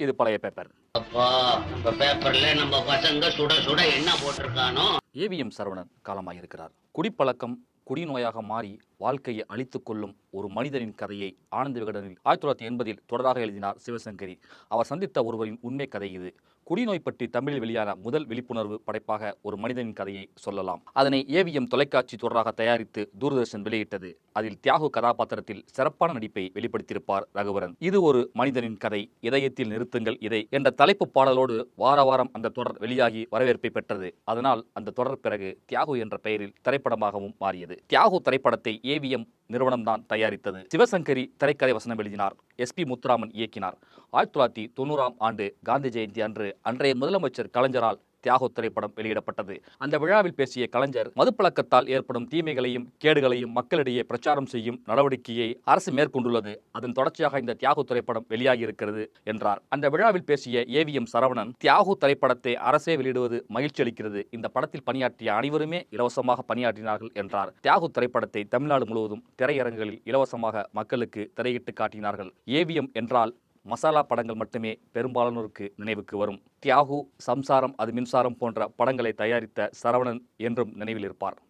இது பழைய பேப்பர் அப்பா இப்ப பேப்பர்ல நம்ம பசங்க சுட சுட என்ன போட்டிருக்கானோ? ஏவிஎம் சரவணன் காலமாயிருக்கிறார். குடிப்பழக்கம் குடிநோயாக மாறி வாழ்க்கையை அழித்துக் கொள்ளும் ஒரு மனிதனின் கதையை ஆனந்த விகடனில் ஆயிரத்தி தொள்ளாயிரத்தி எண்பதில் தொடராக எழுதினார் சிவசங்கரி. அவர் சந்தித்த ஒருவரின் உண்மை கதை இது. குடிநோய் பற்றி தமிழில் வெளியான முதல் விழிப்புணர்வு படைப்பாக ஒரு மனிதனின் கதையை சொல்லலாம். அதனை ஏவிஎம் தொலைக்காட்சி தொடராக தயாரித்து தூர்தர்ஷன் வெளியிட்டது. அதில் தியாகு கதாபாத்திரத்தில் சிறப்பான நடிப்பை வெளிப்படுத்தியிருப்பார் ரகுவரன். இது ஒரு மனிதனின் கதை. இதயத்தில் நிறுத்துங்கள் இதை என்ற தலைப்பு பாடலோடு வார வாரம் அந்த தொடர் வெளியாகி வரவேற்பை பெற்றது. அதனால் அந்த தொடர் பிறகு தியாகு என்ற பெயரில் திரைப்படமாகவும் மாறியது. தியாகு திரைப்படத்தை ஏவிஎம் நிறுவனம்தான் தயாரித்தது. சிவசங்கரி திரைக்கதை வசனம் எழுதினார். எஸ்பி முத்துராமன் இயக்கினார். ஆயிரத்தி தொள்ளாயிரத்தி தொண்ணூறாம் ஆண்டு காந்தி ஜெயந்தி அன்று அன்றைய முதலமைச்சர் கலைஞரால் தியாகு திரைப்படம் வெளியிடப்பட்டது. அந்த விழாவில் பேசிய கலைஞர் மதுப்பழக்கத்தால் ஏற்படும் தீமைகளையும் கேடுகளையும் மக்களிடையே பிரச்சாரம் செய்யும் நடவடிக்கையை அரசு மேற்கொண்டுள்ளது. அதன் தொடர்ச்சியாக இந்த தியாகு திரைப்படம் வெளியாகி இருக்கிறது என்றார். அந்த விழாவில் பேசிய ஏவிஎம் சரவணன் தியாகு திரைப்படத்தை அரசே வெளியிடுவது மகிழ்ச்சி அளிக்கிறது. இந்த படத்தில் பணியாற்றிய அனைவருமே இலவசமாக பணியாற்றினார்கள் என்றார். தியாகு திரைப்படத்தை தமிழ்நாடு முழுவதும் திரையரங்குகளில் இலவசமாக மக்களுக்கு திரையிட்டு காட்டினார்கள். ஏவிஎம் என்றால் மசாலா படங்கள் மட்டுமே பெரும்பாலானோருக்கு நினைவுக்கு வரும். தியாகு சம்சாரம் அது மின்சாரம் போன்ற படங்களை தயாரித்த சரவணன் என்றும் நினைவில் இருப்பார்.